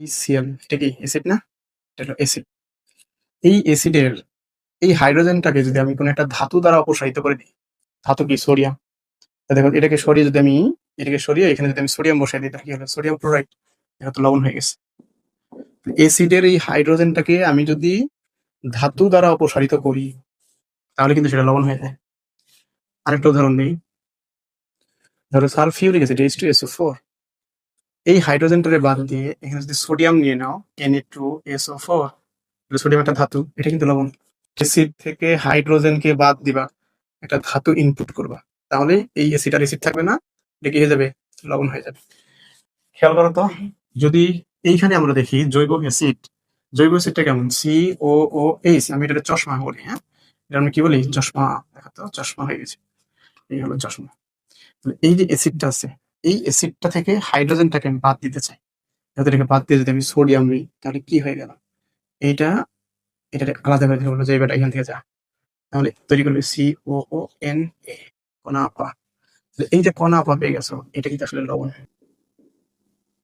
ECL এটা কি acid না? এটা হলো অ্যাসিড এই অ্যাসিডের এই হাইড্রোজেনটাকে যদি আমি কোনো একটা ধাতু দ্বারা অপসারিত করে দিই, ধাতু কি? সোডিয়াম দেখুন, এটাকে সরিয়ে যদি আমি, এটাকে সরিয়ে এখানে যদি আমি সোডিয়াম বসাই দিই, তাহলে কি হলো? সোডিয়াম ক্লোরাইড এটা তো লবণ হয়ে গেছে। অ্যাসিডের এই হাইড্রোজেনটাকে আমি যদি ধাতু দ্বারা অপসারিত করি, তাহলে কিন্তু সেটা লবণ হয়ে যায়। আরেকটা উদাহরণ দিই। ধরো sulphuric acid H two S O four এই হাইড্রোজেনটারে বাদ দিয়ে এখানে যদি সোডিয়াম নিয়ে নাও N A two S O four sodium একটা ধাতু এটা কিন্তু লবণ। অ্যাসিড থেকে হাইড্রোজেনকে বাদ দিবা একটা ধাতু ইনপুট করবা। তাহলে এই অ্যাসিড আর থাকবে না এটা কি হয়ে যাবে? লবণ হয়ে যাবে। খেয়াল করো তো যদি এইখানে আমরা দেখি জৈব অ্যাসিড জৈব অ্যাসিডটা কেমন? সি ও ও এইচ আমি এটা চশমা বলি হ্যাঁ? এটা আমি কি বলি? চশমা দেখো তো চশমা হয়ে গেছে। এই হলো চশমা। তাহলে এই যে অ্যাসিডটা আছে এই অ্যাসিডটা থেকে হাইড্রোজেনটাকে আমি বাদ দিতে চাই। এটাকে বাদ দিয়ে যদি আমি সোডিয়াম নিই, তাহলে কি হয়ে গেল? এইটা এটা আলাদা করে বলল যে এবার এখান থেকে যা। তাহলে তৈরি করবে C O O N A কণা আপা এই যে কণা আপা পেয়ে গেছো, এটা কিন্তু আসলে লবণ।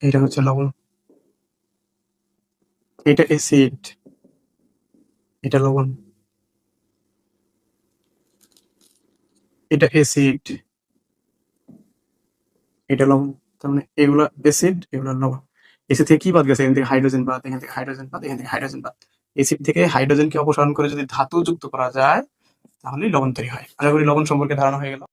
এটা হচ্ছে লবণ। এটা অ্যাসিড এটা লবণ। এটা অ্যাসিড এটা লবণ, তার মানে এগুলো অ্যাসিড এগুলো লবণ। এসিড থেকে কি বাদ গেছে? এখান থেকে হাইড্রোজেন বাদ, এখান থেকে হাইড্রোজেন বাদ, এখান থেকে হাইড্রোজেন বাদ। এসিড থেকে হাইড্রোজেনকে অপসারণ করে যদি ধাতু যুক্ত করা যায়, তাহলেই লবণ তৈরি হয়। আশা করি লবণ সম্পর্কে ধারণা হয়ে গেল।